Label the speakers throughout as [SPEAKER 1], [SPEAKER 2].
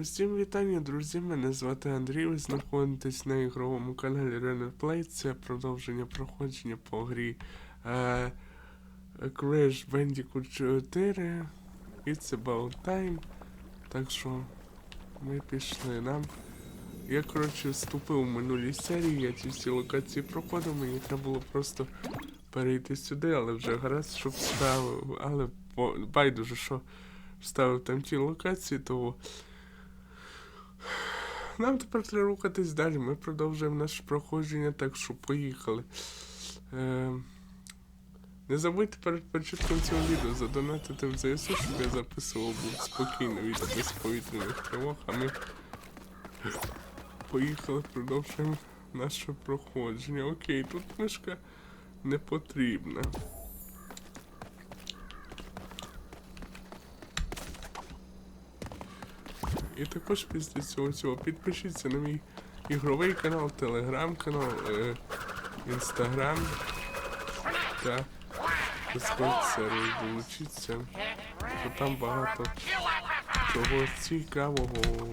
[SPEAKER 1] Усім вітання, друзі. Мене звати Андрій. Ви знаходитесь на ігровому каналі Runner Play. Це продовження проходження по грі е, Crash Bandicoot 4. It's about time. Так що ми пішли нам. Я, коротше, вступив у минулій серії, я ці всі локації проходив, мені треба було просто перейти сюди, але вже гаразд, щоб вставив. Але байдуже, що вставив там ті локації, то нам тепер треба рухатись далі. Ми продовжуємо наше проходження, так що поїхали. Е, не забудьте перед початком цього відео задонатити в ЗСУ, щоб я записував був спокійно відео без повітряних тривог, а ми поїхали, продовжуємо наше проходження. Окей, тут мишка не потрібна. І також після цього всього підпишіться на мій ігровий канал, телеграм-канал, е, інстаграм та Discord сервер долучіться, бо там багато чого цікавого.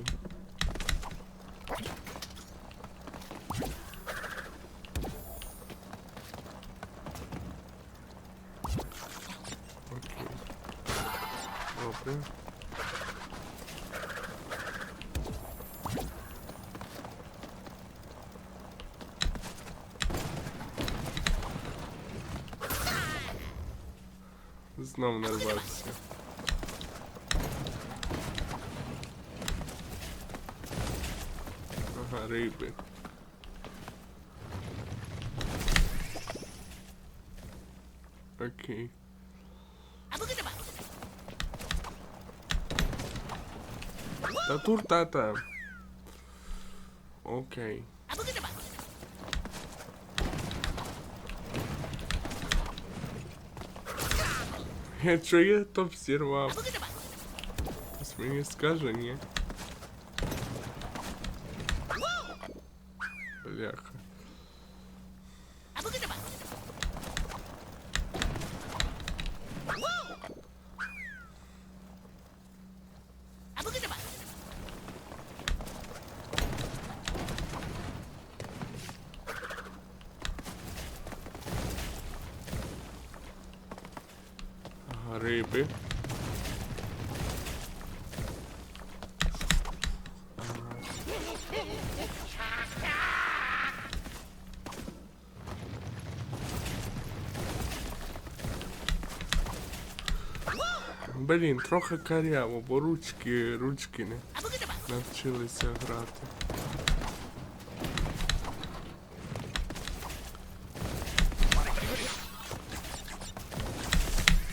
[SPEAKER 1] Ага, риби. Окей. Та тур тата. Окей. Якщо я то взірвав. Хтось мені скаже, ні. Бляха. Риби. Блін, трохи каряво, бо ручки, ручки не навчилися грати.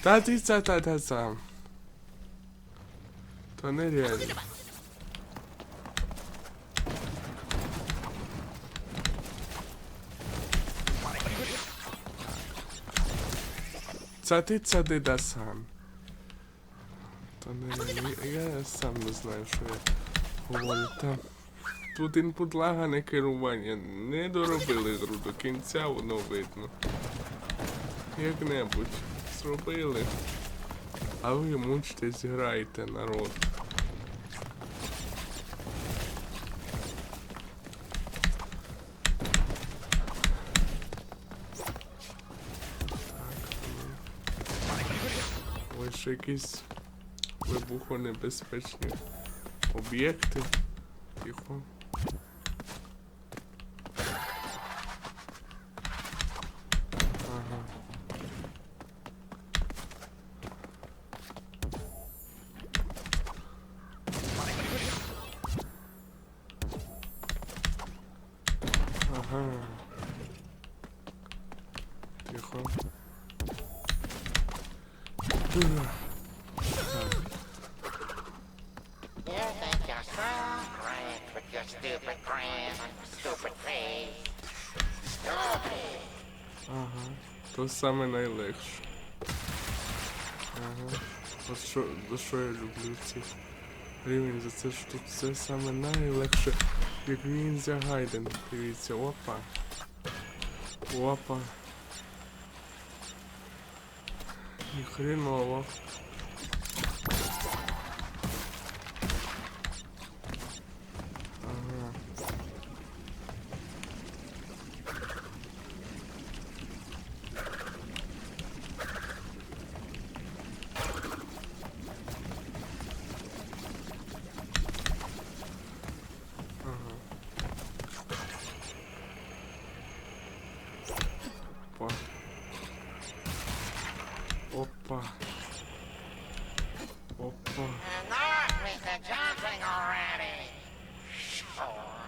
[SPEAKER 1] Та ти це та та сам. То нереально. Це ти це дида сам. То я, сам не знаю, що я говорю. Там тут інпут лагане керування. Не доробили гру до кінця, воно видно. Як-небудь зробили. А ви мучтесь, грайте, народ. Так, Ось ще якісь вибухонебезпечні об'єкти. Тихо. Ага. Ага. Тихо. Ух.
[SPEAKER 2] Stupid grin stupid face. Stupid.
[SPEAKER 1] Ага. То саме найлегше. Ага. От що, за що я люблю цих рівень, за це що тут все саме найлегше. Як Ніндзя Гайден. Дивіться, опа. Опа. Ні хреново. Опа. Опа. Опа.
[SPEAKER 2] Enough with the jumping already. Sure.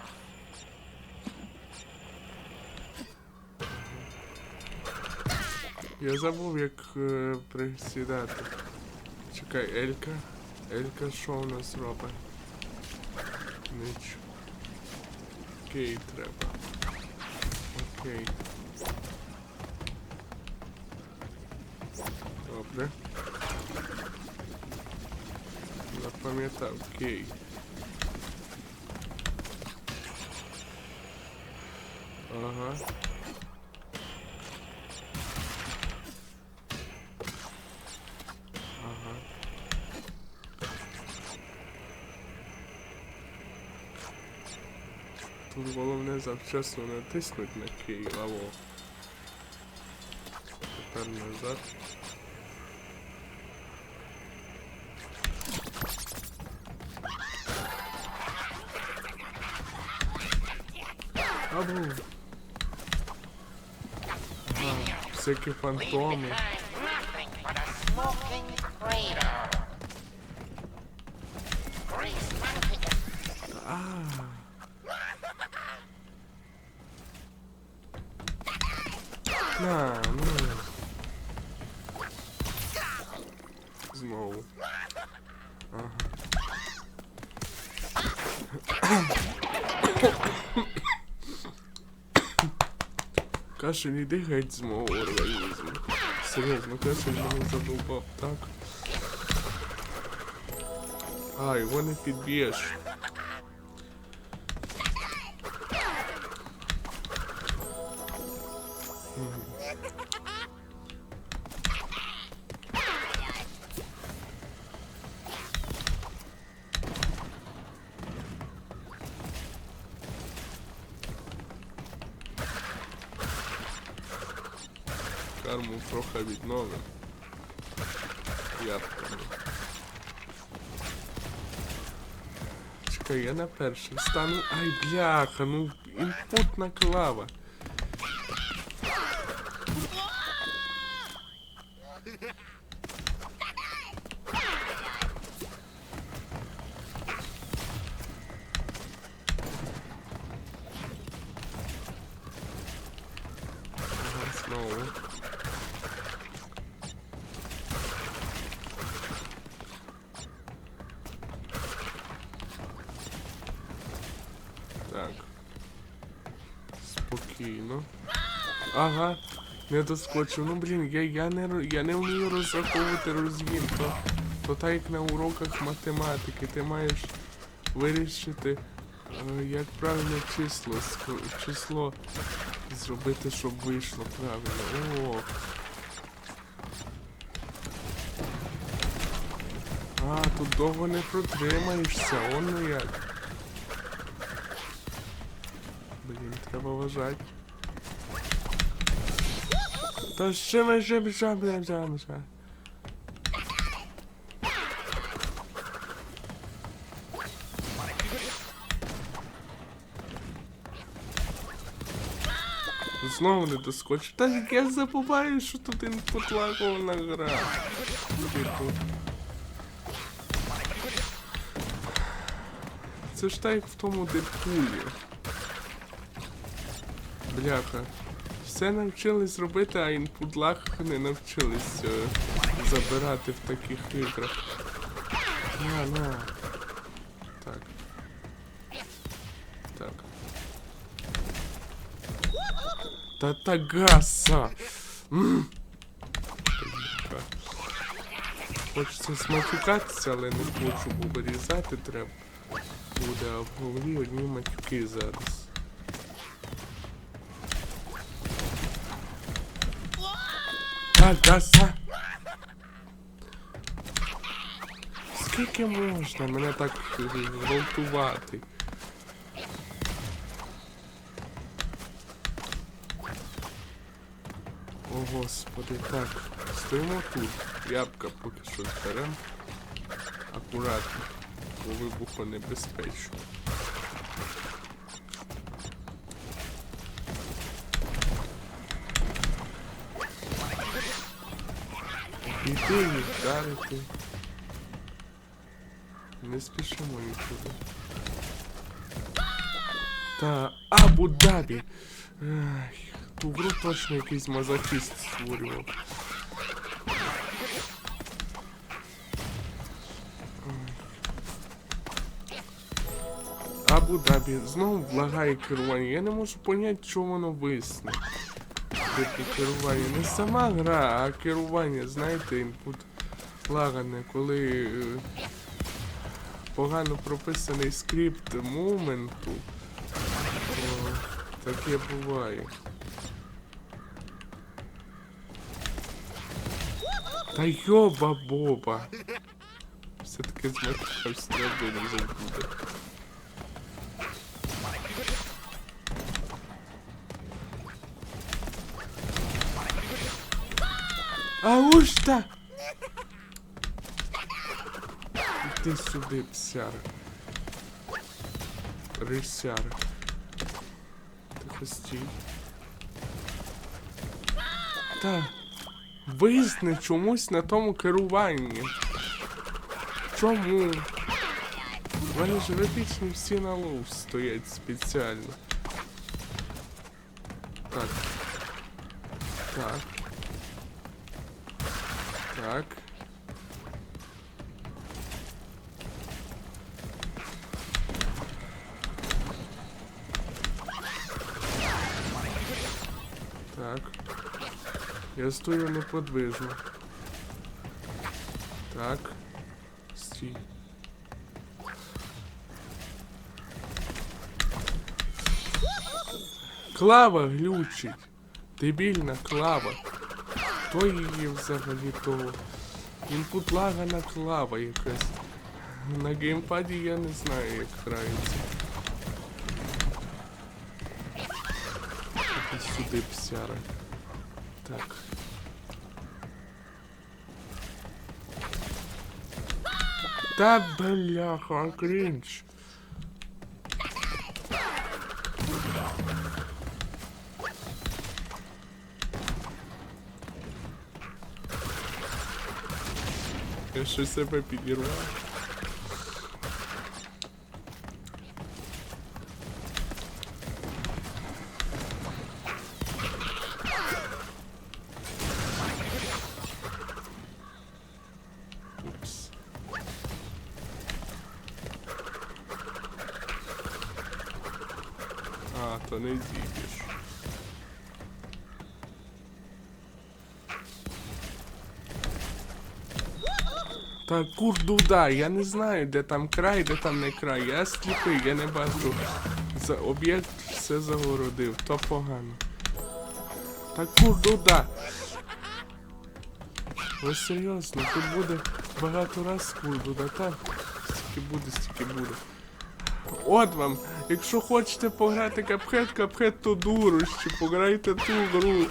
[SPEAKER 1] Я забув, як е, присідати. Чекай, Елька. Елька що у нас робить? Ніч. Окей, треба. Окей. Добре. Запам'ятав, окей. Ага. Тут головне завчасно натиснуть на кей, алло. Тепер назад. Абу. Ага, всякі фантоми.
[SPEAKER 2] nothing but a smoking crater. Grease monkey.
[SPEAKER 1] А. На, ну. Знову. Ага. Кашель не геть з мого організму. Серйозно, кашель мене задовбав, так? Ай, його не підб'єш. Ябками. Чекай, я на перший стану. Ай, бляха, ну інпутна клава. Ага, Знову. Так. Спокійно. Ага. Не доскочив. Ну блін, я, я, не, я не вмію розраховувати розгін. То, то так як на уроках математики. Ти маєш вирішити, е, як правильно число, число зробити, щоб вийшло правильно. О. А, тут довго не протримаєшся, он ну як. Блін, треба. Та ще ми ще біжа, бля, бля, бля. Знову не доскочу. Та я забуваю, що тут інпутлагована гра. Типу. Це ж так в тому Дедпулі. Бляха. Все навчились робити, а інпутлаг не навчились е, забирати в таких іграх. На, на. Так. Так. Та та гаса! Хочеться сматюкатися, але не хочу, бо вирізати треба буде, а в голові одні матюки зараз. Та гаса! Скільки можна мене так гвалтувати? О господи, так. Стоїмо тут. Ябка поки що зберем. Акуратно. Бо вибуху небезпечно. Обійти їх, вдарити. Не спішимо нікуди. Та Абу-Дабі. Ай, Ту гру точно якийсь мазохіст створював. Абу-Дабі, знову лагає керування. Я не можу поняти, чому воно висне. Таке керування. Не сама гра, а керування, знаєте, інпут лагане, коли е, погано прописаний скрипт моменту. Таке буває. Та йоба боба. Все-таки змикався, треба не забуде. А уж та! Іди сюди, псяра. Рисяра. Тихо стій. Та. Висне чомусь на тому керуванні. Чому? У мене ж графічні всі на лоу стоять спеціально. Так. Так. Так. Так. Я стою неподвижно. Так. Стій. Клава глючить. Дебільна клава. Хто її взагалі того? Інпут лагана клава якась. На геймпаді я не знаю, як грається. Іди сюди, псяра. Так. Та бляха, крінж. Я щось себе підірвав. Упс. А, то не зійдеш. Курдуда, я не знаю, де там край, де там не край. Я сліпий, я не бачу. За об'єкт все загородив, то погано. Та курдуда. Ви серйозно, тут буде багато раз курдуда, так? Стільки буде, стільки буде. От вам, якщо хочете пограти капхет, капхет то дурощі, пограйте ту гру.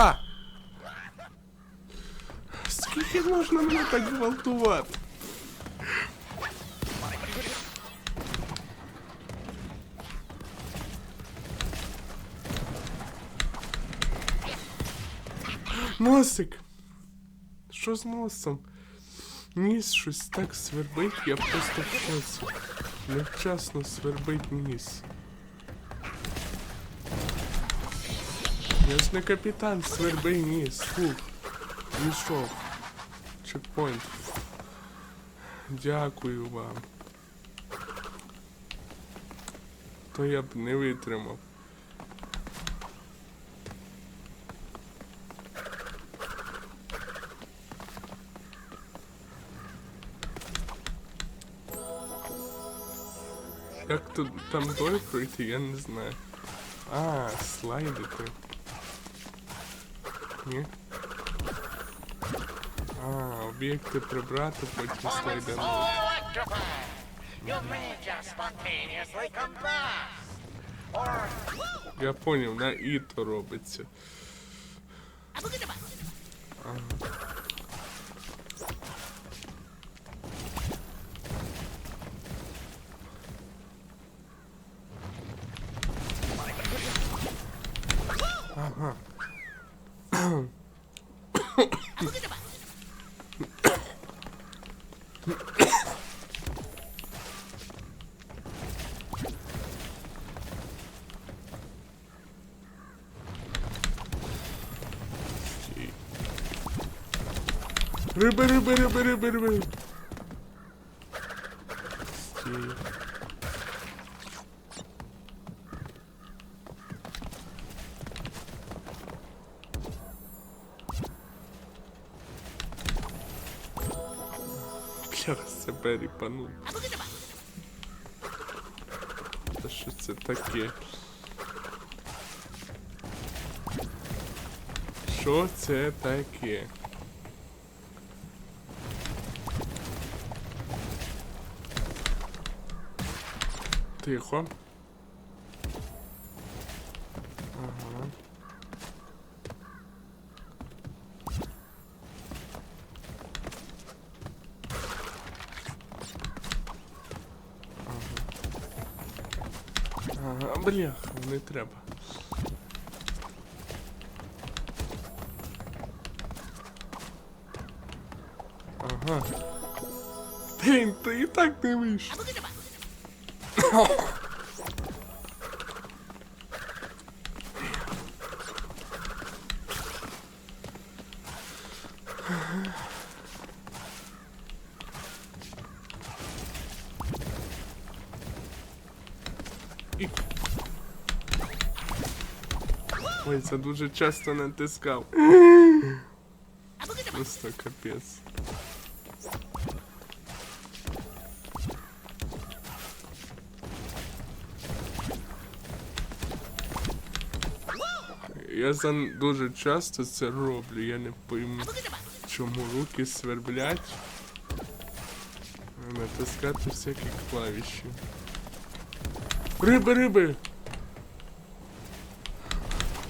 [SPEAKER 1] Куда? Скільки можна мене так гвалтувати? Носик! Що з носом? Ніс щось так свербить, я просто в шоці. Невчасно свербить ніс. Я ж не капітан, сверби ніс. Фух. Пішов. Чекпоінт. Дякую вам. То я б не витримав. Як тут там бой пройти, я не знаю. А, слайдити. Ні? А, об'єкти прибрати, потім!
[SPEAKER 2] Or
[SPEAKER 1] Я поняв, на іто робиться. Ага. Стій. Риби, риби, риби, риби, риби. Стій. Бля, себе ріпанув. Та що це таке? Що це таке? Тихо. Ага. Ага, бляха, не треба. Ага. Блін, ти і так не вийшло. І... Ой, це дуже часто натискав. Просто капець. Я за дуже часто це роблю, я не пойму, чому руки сверблять. Натискати всякі клавіші. Риби, риби!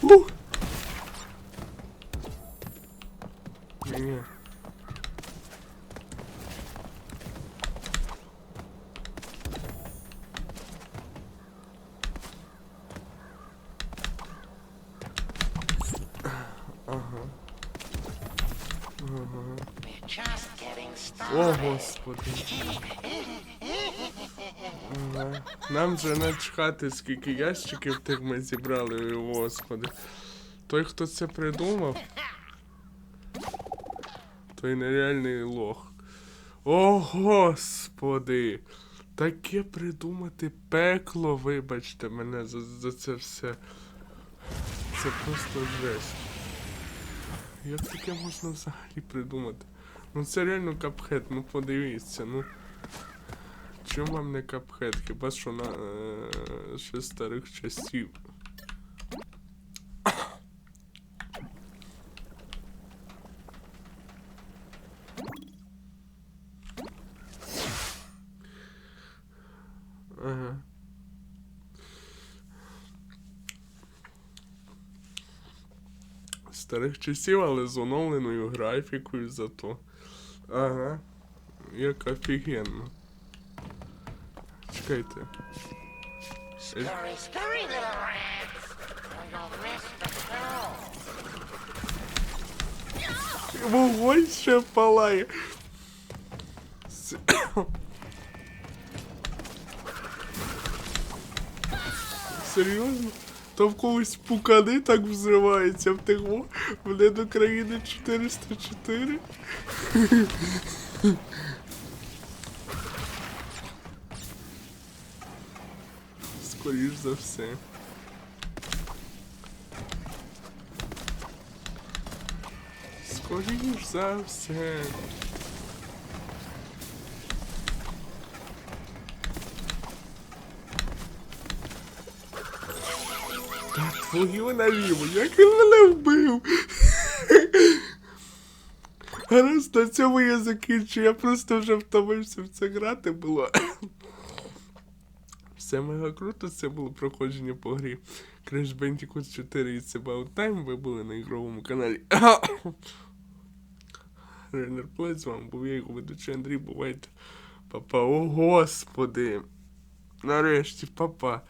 [SPEAKER 1] Ух! Ні. Ага. Ага.
[SPEAKER 2] we're just getting
[SPEAKER 1] О, господи. Ага. Нам же начхати, скільки ящиків тих ми зібрали, Ой, господи. Той, хто це придумав, той нереальний лох. О, господи! Таке придумати пекло, вибачте мене за, за це все. Це просто жесть. Як таке можна взагалі придумати? Ну це реально капхет, ну подивіться, ну. Чому вам не капхет? Хіба що на е, ще старих часів. Ага. Старих часів, але з оновленою графікою зато. Ага. Як офігенно. Чекайте.
[SPEAKER 2] Scurry, scurry, little rats. Or you'll miss the.
[SPEAKER 1] Вогонь ще палає. С- Серйозно? То в когось пукани так взриваються в тих во- в недокраїни 404? Скоріш за все. Скоріш за все. Та твою наліво, як він мене вбив. Гаразд, на цьому я закінчу. Я просто вже втомився в це грати було. Все мега круто, це було проходження по грі Crash Bandicoot 4 і це About Time. Ви були на ігровому каналі. Ренер Плей, з вами був я його ведучий Андрій. Бувайте. Папа, о господи. Нарешті, папа.